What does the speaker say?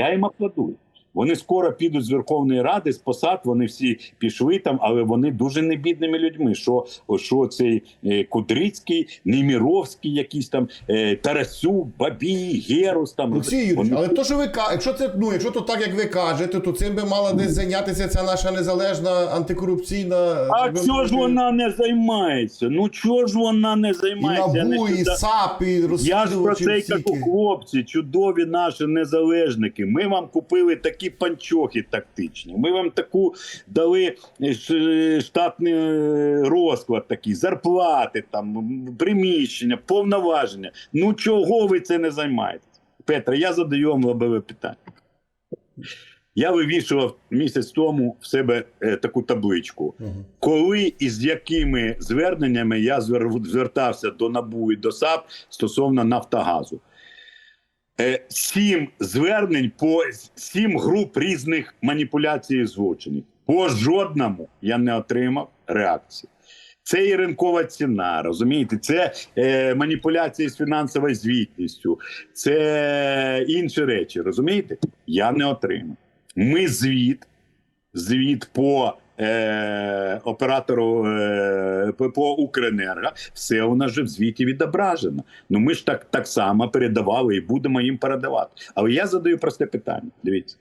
Я їм аплодую. Вони скоро підуть з Верховної Ради, з посад, вони всі пішли там, але вони дуже небідними людьми. Що, що цей е, Кудрицький, Неміровський, якийсь там е, Тарасюк, Бабій, Герус там. Олексій Юрійович, Вони- але то, що ви якщо це ну, якщо то так, як ви кажете, то цим би мала десь зайнятися ця наша незалежна антикорупційна. А би чого ж вона не займається? Ну чого ж вона не займається? Я НАБУ, і нещодавно- САП, і Я ж про це кажу, хлопці, чудові наші незалежники. Ми вам купили такі панчохи тактичні. Ми вам таку дали е, штатний е, розклад, такий, зарплати, там, приміщення, повноваження. Ну чого ви це не займаєтесь? Петра, я задаю вам лобове питання. Я вивішував місяць тому в себе е, таку табличку Мгм. коли і з якими зверненнями я звер- звертався до НАБУ і до САП стосовно Нафтогазу. Е, Сім звернень по сім груп різних маніпуляцій і злочинів. По жодному я не отримав реакції. Це і ринкова ціна, розумієте? Це е, маніпуляції з фінансовою звітністю, це інші речі. Розумієте? Я не отримав. Ми звіт, звіт по е, оператору е, по, по Укренерго, все у нас же в звіті відображено. Ну ми ж так, так само передавали і будемо їм передавати. Але я задаю просте питання. Дивіться.